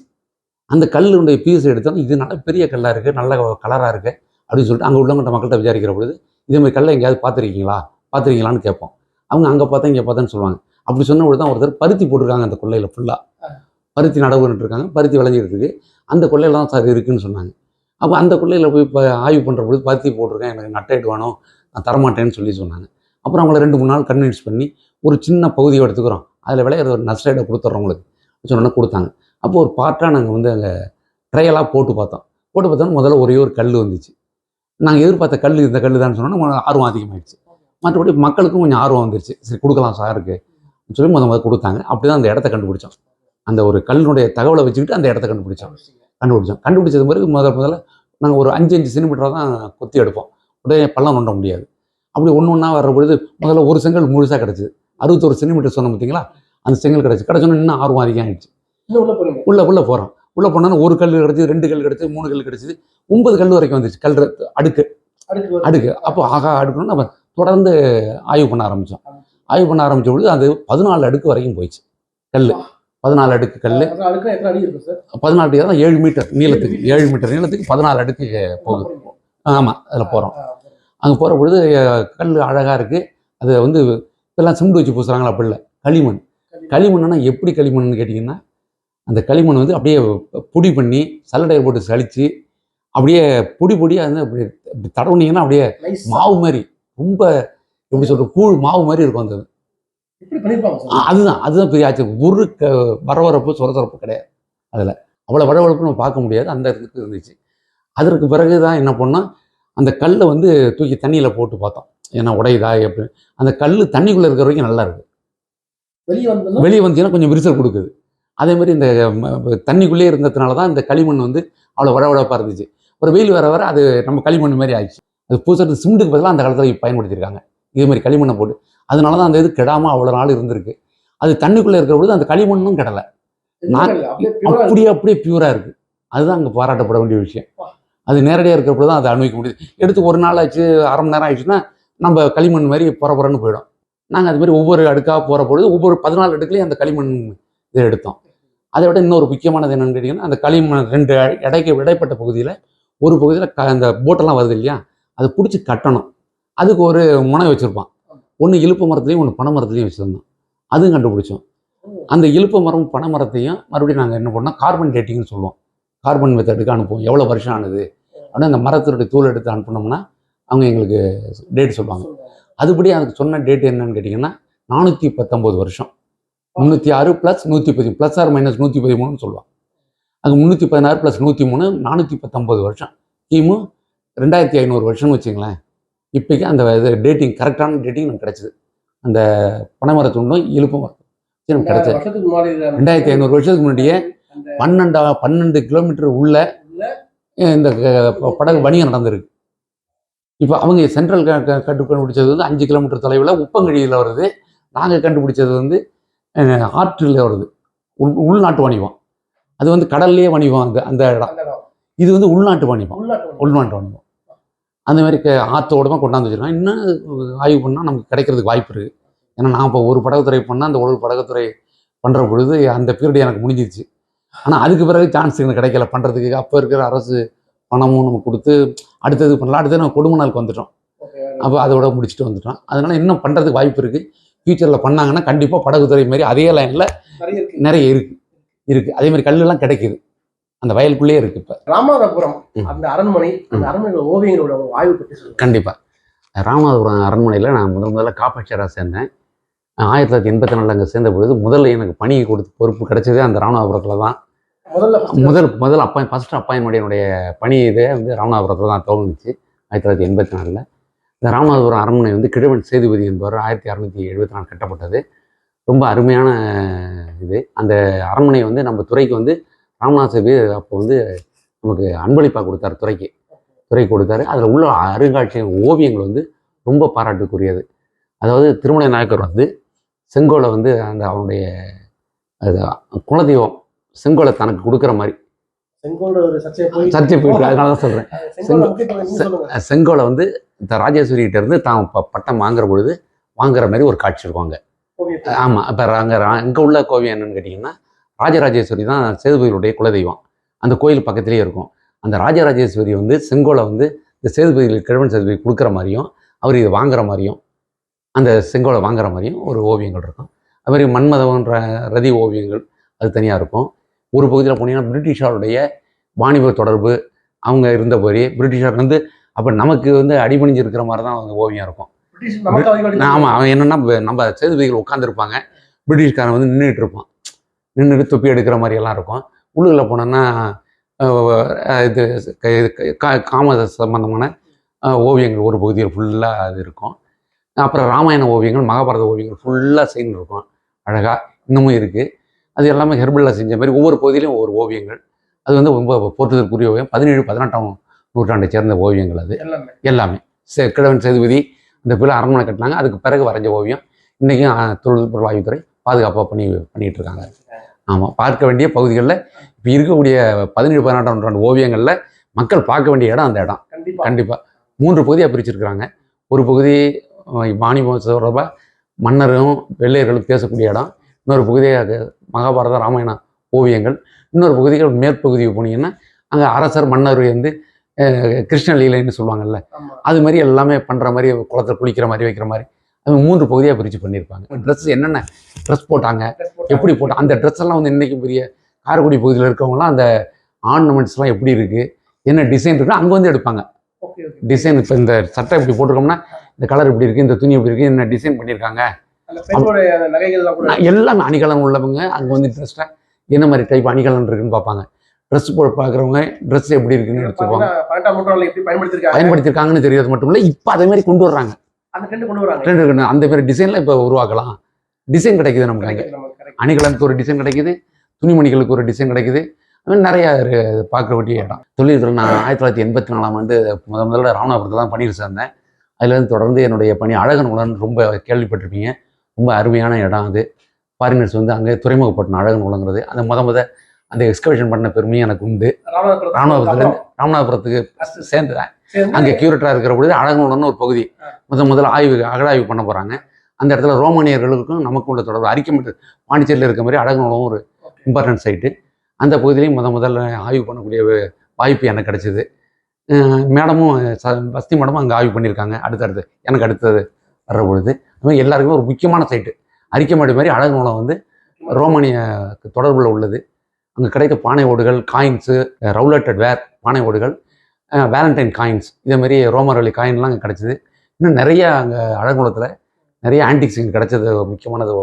A: அந்த கல்லுடைய பீஸ் எடுத்தோம் இது நல்ல பெரிய கல்லாக இருக்குது நல்ல கலராக இருக்குது அப்படின்னு சொல்லிட்டு அங்கே உள்ளவங்கள்ட்ட மக்கள்கிட்ட விசாரிக்கிற பொழுது இதே மாதிரி கல்லை எங்கேயாவது பார்த்துருக்கீங்களா? பார்த்துருக்கீங்களான்னு கேட்போம். அவங்க அங்கே பார்த்தா இங்கே பார்த்தேன்னு சொல்லுவாங்க. அப்படி சொன்ன தான் ஒருத்தர் பருத்தி போட்டிருக்காங்க அந்த கொள்ளையில் ஃபுல்லாக பருத்தி நடவு இருக்காங்க பருத்தி விளைஞ்சிட்டு இருக்கு அந்த கொள்ளையில தான் சார் இருக்குன்னு சொன்னாங்க. அப்போ அந்த கொள்ளையில் போய் இப்போ ஆய்வு பண்ணுற பொழுது பருத்தி போட்டிருக்கேன். எனக்கு நட்டைட்டு வேணும் நான் தரமாட்டேன்னு சொல்லி சொன்னாங்க. அப்புறம் அவங்கள ரெண்டு மூணு நாள் கன்வின்ஸ் பண்ணி ஒரு சின்ன பகுதியை எடுத்துக்கிறோம். அதில் விளையிற ஒரு நஷ்டைடை கொடுத்துட்றோம் உங்களுக்கு சொன்னோன்னா கொடுத்தாங்க. அப்போ ஒரு பார்ட்டாக நாங்கள் வந்து அங்கே ட்ரையலாக போட்டு பார்த்தோம். போட்டு பார்த்தோன்னா முதல்ல ஒரே ஒரு கல் வந்துச்சு. நாங்கள் எதிர்பார்த்த கல் இந்த கல் தான் சொன்னோன்னா ஆர்வம் அதிகமாகிடுச்சு மற்றபடி மக்களுக்கும் கொஞ்சம் ஆர்வம் வந்துருச்சு. சரி கொடுக்கலாம் சாருக்கு சொல்லி முத முதல்ல கொடுத்தாங்க. அப்படி தான் அந்த இடத்த கண்டுபிடிச்சோம். அந்த ஒரு கல்லினுடைய தகவலை வச்சுக்கிட்டு அந்த இடத்த கண்டுபிடிச்சோம். கண்டுபிடிச்சோம். கண்டுபிடிச்சது பிறகு முதல் முதல்ல நாங்கள் ஒரு அஞ்சு அஞ்சு சென்டிமீட்டராக தான் கொத்தி எடுப்போம். உடனே பள்ளம் நோண்ட முடியாது. அப்படி ஒன்று ஒன்றா வர்ற பொழுது முதல்ல ஒரு செங்கல் முழுசாக கிடச்சிது. அறுபத்தொரு சென்டிமீட்டர் சொன்னோம் பார்த்தீங்களா? அந்த செங்கல் கிடச்சி கிடச்சோன்னு இன்னும் ஆர்வம் அதிகம் ஆயிடுச்சு.
C: உள்ள
A: உள்ளே போகிறோம் உள்ளே போனோன்னா ஒரு கல் கிடச்சி ரெண்டு கல் கிடச்சி மூணு கல் கிடச்சிது. ஒன்பது கல் வரைக்கும் வந்துச்சு கல் அடுக்கு. அடுக்கு அப்போ ஆகா அடுக்கணும்னு நம்ம தொடர்ந்து ஆய்வு பண்ண ஆரம்பித்தோம் ஆய்வு பண்ண ஆரம்பித்த பொழுது அது பதினாலு அடுக்கு வரைக்கும் போயிடுச்சு. கல் பதினாலு அடுக்கு கல் பதினாலு தான் ஏழு மீட்டர் நீளத்துக்கு. ஏழு மீட்டர் நீளத்துக்கு பதினாலு அடுக்கு போகுது. ஆமாம் அதில் போகிறோம் அங்கே போகிற பொழுது கல் அழகாக இருக்குது அது வந்து இப்பெல்லாம் சிமெண்ட் வச்சு பூசுகிறாங்களா அப்படி இல்லை களிமண். களிமண்னா எப்படி களிமண்னு கேட்டிங்கன்னா அந்த களிமண் வந்து அப்படியே பொடி பண்ணி சல்லடையில் போட்டு சலிச்சு அப்படியே பொடி பொடியாக வந்து அப்படி அப்படி தடவுனீங்கன்னா அப்படியே மாவு மாதிரி ரொம்ப எப்படி சொல்கிறது கூழ் மாவு மாதிரி இருக்கும் அந்த
C: இப்படி
A: அதுதான் அதுதான் பெரிய ஆச்சரியம் ஒரு க வரவரப்பு சொரசொரப்பு கிடையாது அதில். அவ்வளோ வளவளப்பு நம்ம பார்க்க முடியாது அந்த இதுக்கு இருந்துச்சு. அதற்கு பிறகு தான் என்ன பண்ணோம் அந்த கல்லை வந்து தூக்கி தண்ணியில் போட்டு பார்த்தோம். ஏன்னா உடையுதா எப்படி அந்த கல் தண்ணிக்குள்ளே இருக்கிற வரைக்கும் நல்லா இருக்குது
C: வெளியே வந்தோம்னா
A: வெளியே வந்துச்சுன்னா கொஞ்சம் விரிசல் கொடுக்குது. அதே மாதிரி இந்த தண்ணிக்குள்ளேயே இருந்ததுனால தான் இந்த களிமண் வந்து அவ்வளோ வளவளப்பாக இருந்துச்சு. ஒரு வெயில் வர வர அது நம்ம களிமண் மாதிரி ஆயிடுச்சு. அது பூசறது சிமெண்ட்டுக்கு பதிலாக அந்த காலத்தில் பயன்படுத்தியிருக்காங்க. இதே மாதிரி களிமண்ணை போட்டு. அதனால தான் அந்த இது கெடாமல் அவ்வளோ நாள் இருந்திருக்கு. அது தண்ணிக்குள்ளே இருக்கிற பொழுது அந்த களிமண்ணும் கிடல. நான்
C: அப்படியே
A: அப்படியே பியூராக இருக்குது அதுதான் அங்கே பாராட்டப்பட வேண்டிய விஷயம். அது நேரடியாக இருக்கிறப்ப தான் அதை அனுபவிக்க முடியுது. எடுத்து ஒரு நாள் ஆச்சு அரை மணி நேரம் ஆயிடுச்சுன்னா நம்ம களிமண் மாதிரி புறப்புறன்னு போயிடும். நாங்கள் அது மாதிரி ஒவ்வொரு அடுக்காக போகிற பொழுது ஒவ்வொரு பதினாலு அடுக்குலையும் அந்த களிமண் இதை எடுத்தோம். அதை விட இன்னொரு முக்கியமானது என்னென்னு கேட்டிங்கன்னா அந்த களிமண் ரெண்டு இடைக்கு இடைப்பட்ட பகுதியில் ஒரு பகுதியில் க அந்த போட்டெல்லாம் வருது இல்லையா அதை பிடிச்சி கட்டணும். அதுக்கு ஒரு முனை வச்சுருப்பான். ஒன்று இழுப்பு மரத்துலேயும் ஒன்று பனை மரத்துலேயும் வச்சுருந்தோம். அதுவும் கண்டுபிடிச்சோம். அந்த இழுப்பு மரம் பனை மரத்தையும் மறுபடியும் நாங்கள் என்ன பண்ணோம் கார்பன் டேட்டிங்னு சொல்லுவோம். கார்பன் மெத்தடுக்கு அனுப்புவோம். எவ்வளோ வருஷம் ஆனது? அப்படின்னு அந்த மரத்தினுடைய தூள் எடுத்து அனுப்புனோம்னா அவங்க எங்களுக்கு டேட் சொல்லுவாங்க. அதுபடி அதுக்கு சொன்ன டேட் என்னன்னு கேட்டிங்கன்னா நானூற்றி பத்தொம்போது வருஷம். முந்நூற்றி ஆறு ப்ளஸ் நூற்றி பதி ப்ளஸ் ஆர் மைனஸ் நூற்றி பதிமூணுன்னு சொல்லுவாங்க. அங்கே முந்நூற்றி பதினாறு ப்ளஸ் நூற்றி மூணு நானூற்றி பத்தொம்போது வருஷம். கிமு ரெண்டாயிரத்தி ஐநூறு வருஷம்னு வச்சுங்களேன். இப்போக்கி அந்த இது டேட்டிங் கரெக்டான டேட்டிங் நமக்கு கிடச்சிது. அந்த பனைமர துண்டும் இழுப்பு மரம் சரி, நமக்கு கிடைச்சது. ரெண்டாயிரத்தி ஐநூறு வருஷத்துக்கு முன்னாடியே பன்னெண்டா பன்னெண்டு கிலோமீட்டர் உள்ள இந்த படகு வணிகம் நடந்திருக்கு. இப்போ அவங்க சென்ட்ரல் க- க- கண்டு கண்டுபிடிச்சது வந்து அஞ்சு கிலோமீட்டர் தொலைவில் உப்பங்கழியில் வருது. நாங்கள் கண்டுபிடிச்சது வந்து ஆற்றில் வருது. உள் உள்நாட்டு வணிகம். அது வந்து கடல்லையே வணிகம் அந்த அந்த இடம். இது வந்து உள்நாட்டு வணிகம்.
C: உள்நாட்டு வணிகம்.
A: அந்த மாதிரி க- ஆத்தோடமா கொண்டாந்து வச்சிருக்கோம் இன்னும் ஆய்வு பண்ணால் நமக்கு கிடைக்கிறதுக்கு வாய்ப்பு இருக்குது ஏன்னா நான் இப்போ ஒரு படகுத்துறை பண்ணால் அந்த ஒரு படகுத்துறை பண்ணுற பொழுது அந்த பீரியட் எனக்கு முடிஞ்சிருச்சு. ஆனால் அதுக்கு பிறகு சான்ஸ் எனக்கு கிடைக்கல. பண்ணுறதுக்கு அப்போ இருக்கிற அரசு பணமும் நமக்கு கொடுத்து அடுத்தது பண்ணலாம். அடுத்தது நம்ம கொடுமணாலுக்கு வந்துட்டோம்.
C: Okay.
A: அப்போ அதோட முடிச்சுட்டு வந்துட்டோம். அதனால இன்னும் பண்ணுறதுக்கு வாய்ப்பு இருக்குது ஃபியூச்சரில் பண்ணாங்கன்னா கண்டிப்பாக படகுத்துறை மாதிரி அதே லைனில்
C: நிறைய இருக்கு.
A: நிறைய இருக்குது இருக்குது அதே மாதிரி கல்லெல்லாம் கிடைக்குது. அந்த வயலுக்குள்ளேயே இருக்குது இப்போ.
C: ராமநாதபுரம். அந்த அரண்மனை அந்த அரண்மனை ஓவியங்களோட ஆய்வு பற்றி
A: கண்டிப்பாக ராமநாதபுரம் அரண்மனையில் நான் முதல் முதல்ல காப்பாட்சியராக சேர்ந்தேன். ஆயிரத்தி தொள்ளாயிரத்தி எண்பத்தி நாலில் அங்கே சேர்ந்த பொழுது முதல்ல எனக்கு பணி கொடுத்து பொறுப்பு கிடைச்சதே அந்த ராமநாதபுரத்தில் தான்
C: முதல்ல
A: முதல் முதல் அப்பாயின் ஃபஸ்ட் அப்பாயின்மெண்ட் என்னுடைய பணி இதே வந்து ராமநாதபுரத்தில் தான் தோணுச்சு ஆயிரத்தி தொள்ளாயிரத்தி எண்பத்தி நாலில். இந்த ராமநாதபுரம் அரண்மனை வந்து கிழவன் சேதுபதி என்பவர் ஆயிரத்தி அறநூற்றி எழுபத்தி நாலு கட்டப்பட்டது. ரொம்ப அருமையான இது. அந்த அரண்மனை வந்து நம்ம துறைக்கு வந்து ராமநாத சேவி அப்போ வந்து நமக்கு அன்பளிப்பாக கொடுத்தாரு துறைக்கு. துறைக்கு கொடுத்தாரு. அதில் உள்ள அருங்காட்சியக ஓவியங்கள் வந்து ரொம்ப பாராட்டுக்குரியது. அதாவது திருமலை நாயக்கர் வந்து செங்கோலை வந்து அந்த அவனுடைய அது குலதெய்வம் செங்கோலை தனக்கு கொடுக்குற மாதிரி.
C: சர்ச்சை போய்
A: சர்ச்சை போயிட்டு அதனால தான் சொல்கிறேன் செங்கோலை வந்து இந்த ராஜேஸ்வரிகிட்ட இருந்து தான் பட்டம் வாங்குற பொழுது வாங்குற மாதிரி ஒரு காட்சி
C: ஓவியத்தை
A: ஆமாம் இப்போ அங்கே அங்கே உள்ள கோவில் என்னன்னு கேட்டிங்கன்னா ராஜராஜேஸ்வரி தான் சேதுபதியுடைய குலதெய்வம். அந்த கோயில் பக்கத்துலேயே இருக்கும். அந்த ராஜராஜேஸ்வரி வந்து செங்கோலை வந்து இந்த சேதுபதி கிழவன் சேதுபதி கொடுக்குற மாதிரியும் அவர் இதை வாங்குற மாதிரியும் அந்த செங்கோலை வாங்குற மாதிரியும் ஒரு ஓவியங்கள் இருக்கும். அது மாதிரி மன்மதவன்ற ரதி ஓவியங்கள் அது தனியாக இருக்கும். ஒரு பகுதியில் போனீங்கன்னா பிரிட்டிஷாருடைய வாணிப தொடர்பு அவங்க இருந்த போய் பிரிட்டிஷார் வந்து அப்போ நமக்கு வந்து அடிபணிஞ்சு இருக்கிற மாதிரி தான் அந்த ஓவியம் இருக்கும். ஆமாம் அவன் என்னன்னா நம்ம சேதுபதிகள் உட்காந்துருப்பாங்க பிரிட்டிஷ்காரன் வந்து நின்றுட்டு இருப்பான். நின்றுட்டு தொப்பி எடுக்கிற மாதிரி எல்லாம் இருக்கும். உள்ளுக்குள்ள போனோன்னா இது காம சம்பந்தமான ஓவியங்கள் ஒரு பகுதியில் ஃபுல்லாக அது இருக்கும். அப்புறம் ராமாயண ஓவியங்கள் மகாபாரத ஓவியங்கள் ஃபுல்லாக செய்து இருக்கும். அழகாக இன்னமும் இருக்குது அது எல்லாமே ஹெர்பலில் செஞ்ச மாதிரி ஒவ்வொரு பகுதியிலையும் ஒவ்வொரு ஓவியங்கள். அது வந்து ரொம்ப போற்றுதற்குரிய ஓவியம். பதினேழு பதினெட்டாம் நூற்றாண்டை சேர்ந்த ஓவியங்கள் அது.
C: எல்லாமே.
A: எல்லாமே. சே கிழவன் சேதுபதி இந்த பிள்ளை அரண்மனை கட்டினாங்க. அதுக்கு பிறகு வரைஞ்ச ஓவியம். இன்றைக்கும் தொழில்நுட்ப ஆய்வுத்துறை பாதுகாப்பாக பண்ணி பண்ணிகிட்டு இருக்காங்க. ஆமாம் பார்க்க வேண்டிய பகுதிகளில் இப்போ இருக்கக்கூடிய பதினேழு பதினெட்டாம் நூற்றாண்டு ஓவியங்களில் மக்கள் பார்க்க வேண்டிய இடம் அந்த இடம்.
C: கண்டிப்பா.
A: கண்டிப்பாக மூன்று பகுதியாக பிரிச்சிருக்கிறாங்க. ஒரு பகுதி வாணிபம் தொடர்பாக மன்னரும் வெள்ளையர்களும் பேசக்கூடிய இடம். இன்னொரு பகுதியாக மகாபாரத ராமாயண ஓவியங்கள் இன்னொரு பகுதிகள் மேற்பகுதிக்கு போனீங்கன்னா அங்கே அரசர் மன்னர் வந்து கிருஷ்ண லீலைன்னு சொல்லுவாங்கல்ல அது மாதிரி எல்லாமே பண்ணுற மாதிரி குளத்துல குளிக்கிற மாதிரி வைக்கிற மாதிரி அது மூன்று பகுதியாக பிரித்து பண்ணியிருப்பாங்க. ட்ரெஸ் என்னென்ன ட்ரெஸ் போட்டாங்க. எப்படி போட்டாங்க அந்த ட்ரெஸ் எல்லாம் வந்து இன்றைக்கும் பெரிய காரைக்குடி பகுதியில் இருக்கவங்களாம் அந்த ஆர்னமெண்ட்ஸ்லாம் எப்படி இருக்குது என்ன டிசைன் இருக்குது அங்கே வந்து எடுப்பாங்க. டிசைன் இப்போ இந்த சட்டை இப்படி போட்டிருக்கோம்னா இந்த கலர் இப்படி இருக்குது இந்த துணி இப்படி இருக்குது என்ன டிசைன் பண்ணியிருக்காங்க? எல்லாமே அணிகலன் உள்ளவங்க அங்கே வந்து ட்ரெஸ்ஸில் என்ன மாதிரி டைப் அணிகலன் இருக்குன்னு பார்ப்பாங்க. ட்ரெஸ் போ பார்க்குறவங்க ட்ரெஸ் எப்படி இருக்குன்னு எடுத்துப்பாங்க.
C: பாத்தீங்கன்னா பன்னெண்டாம் நூற்றாண்டுல எப்படி பயன்படுத்திருக்காங்க?
A: பயன்படுத்தியிருக்காங்கன்னு தெரியாது மட்டும் இல்லை இப்போ அதே மாதிரி கொண்டு வர்றாங்க.
C: அந்த ட்ரெண்ட் கொண்டு வராங்க
A: ட்ரெண்ட் இருக்கு அந்த மாதிரி டிசைனில் இப்போ உருவாக்கலாம். டிசைன் கிடைக்குது நமக்கு அங்கே. அணிகலனுக்கு ஒரு டிசைன் கிடைக்குது துணிமணிகளுக்கு ஒரு டிசைன் கிடைக்குது. அது மாதிரி நிறையா பார்க்க வேண்டிய இடம் தொழில்துறை நான் ஆயிரத்தி தொள்ளாயிரத்தி எண்பத்தி நாலாம் ஆண்டு முத முதல்ல ராமநாதபுரத்தில் தான் பணியில் சேர்ந்தேன். அதுலேருந்து தொடர்ந்து என்னுடைய பணி அழகன் உலன் ரொம்ப கேள்விப்பட்டிருப்பீங்க. ரொம்ப அருமையான இடம் அது. ஃபாரினர்ஸ் வந்து அங்கே துறைமுகப்பட்டினம் அழகன் உலங்கிறது அந்த முத முத அந்த எக்ஸ்கவேஷன் பண்ண பெருமையும் எனக்கு உண்டு.
C: ராமநாதபுரத்துல
A: ராமநாதபுரத்துலேருந்து ராமநாதபுரத்துக்கு
C: சேர்ந்து
A: அங்கே கியூரேட்டராக இருக்கிற பொழுது அழகுன்னு ஒரு பகுதி முத முதல்ல ஆய்வு அகழாய்வு பண்ண போகிறாங்க அந்த இடத்துல ரோமானியர்களுக்கும் நமக்கும் உள்ள தொடர்பு. அரிக்கமெட்டு பாண்டிச்சேரியில் இருக்க மாதிரி அழகுணம் ஒரு இம்பார்ட்டன்ட் சைட்டு அந்த பகுதியிலையும் முத முதல்ல ஆய்வு பண்ணக்கூடிய வாய்ப்பு எனக்கு கிடைச்சிது. மேடமும் வசதி மேடமும் அங்கே ஆய்வு பண்ணியிருக்காங்க. அடுத்தடுத்து எனக்கு அடுத்தது வர்ற பொழுது அது மாதிரி எல்லாருக்குமே ஒரு முக்கியமான சைட்டு அரிக்கமாடி மாதிரி அழகு நூலம் வந்து ரோமானிய தொடர்பில் உள்ளது. அங்கே கிடைத்த பானை ஓடுகள் காயின்ஸு ரவுலட்டட் வேர் பானை ஓடுகள் வேலண்டைன் காயின்ஸ் இதே மாதிரி ரோமர் வழி காயின்லாம் அங்கே கிடச்சிது. இன்னும் நிறைய அங்கே அழகுலத்தில் நிறைய ஆன்டிக்ஸ் இங்கே கிடச்சது முக்கியமானது.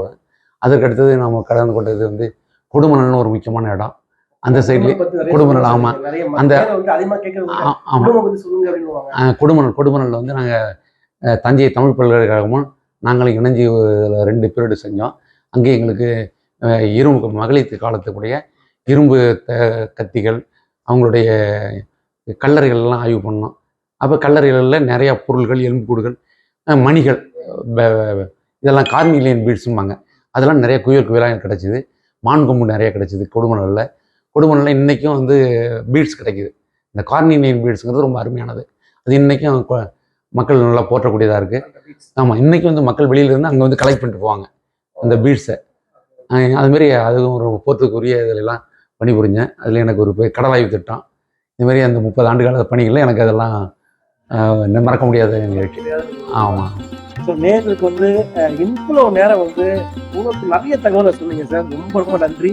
A: அதற்கு அடுத்தது நம்ம கடந்து கொண்டது வந்து கொடுமணல்னு ஒரு முக்கியமான இடம். அந்த சைட்லேயே
C: குடும்பத்தை பத்தி நிறைய
A: குடும்பங்கள்,
C: சொல்லுங்க
A: ஆமா.
C: சார். நிறைய
A: அந்த- ஆமாம் கொடுமணல் கொடுமணலில் வந்து நாங்கள் தஞ்சை தமிழ் பல்கலைக்கழகமும் நாங்களும் இணைஞ்சு ரெண்டு பீரியடு செஞ்சோம். அங்கே எங்களுக்கு இரும்பு மகளிர் காலத்துக்குடைய இரும்பு த- கத்திகள் அவங்களுடைய கல்லறைகள்லாம் ஆய்வு பண்ணோம். அப்போ கல்லறைகளில் நிறையா பொருள்கள் எலும்புக்கூடுகள் கூடுகள் மணிகள் இதெல்லாம் கார்னிலியன் பீட்ஸும்பாங்க. அதெல்லாம் நிறைய குயில் குயிலாக கிடச்சிது. மான் கொம்பு நிறைய கிடச்சிது கொடுமணலில். கொடுமணலில் இன்றைக்கும் வந்து பீட்ஸ் கிடைக்குது. இந்த கார்னிலியன் பீட்ஸுங்கிறது ரொம்ப அருமையானது. அது இன்றைக்கும் கொ- மக்கள் நல்லா போற்றக்கூடியதாக இருக்குது ஆமாம் இன்றைக்கும் வந்து மக்கள் வெளியிலேருந்து அங்கே வந்து கலெக்ட் பண்ணிட்டு போவாங்க. அந்த பீட்ஸை அதுமாரி அதுவும் ஒரு போற்றுக்குரிய இதிலெல்லாம் பணிபுரிஞ்சேன். அதில் எனக்கு ஒரு கடலாய்வு திட்டம். இதுமாரி அந்த முப்பது ஆண்டு கால பணிகளில் எனக்கு அதெல்லாம் மறக்க முடியாத நிகழ்ச்சி. ஆமாம்
B: ஸோ நேர்களுக்கு வந்து அஹ், இவ்வளவு நேரம் வந்து உங்களுக்கு நிறைய தகவலை சொன்னீங்க சார். ரொம்ப ரொம்ப நன்றி.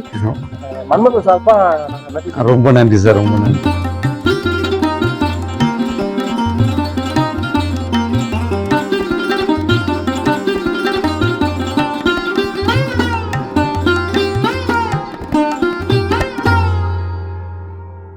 B: மன்மத சார்பா நாங்க நன்றி
A: ரொம்ப நன்றி சார் ரொம்ப நன்றி.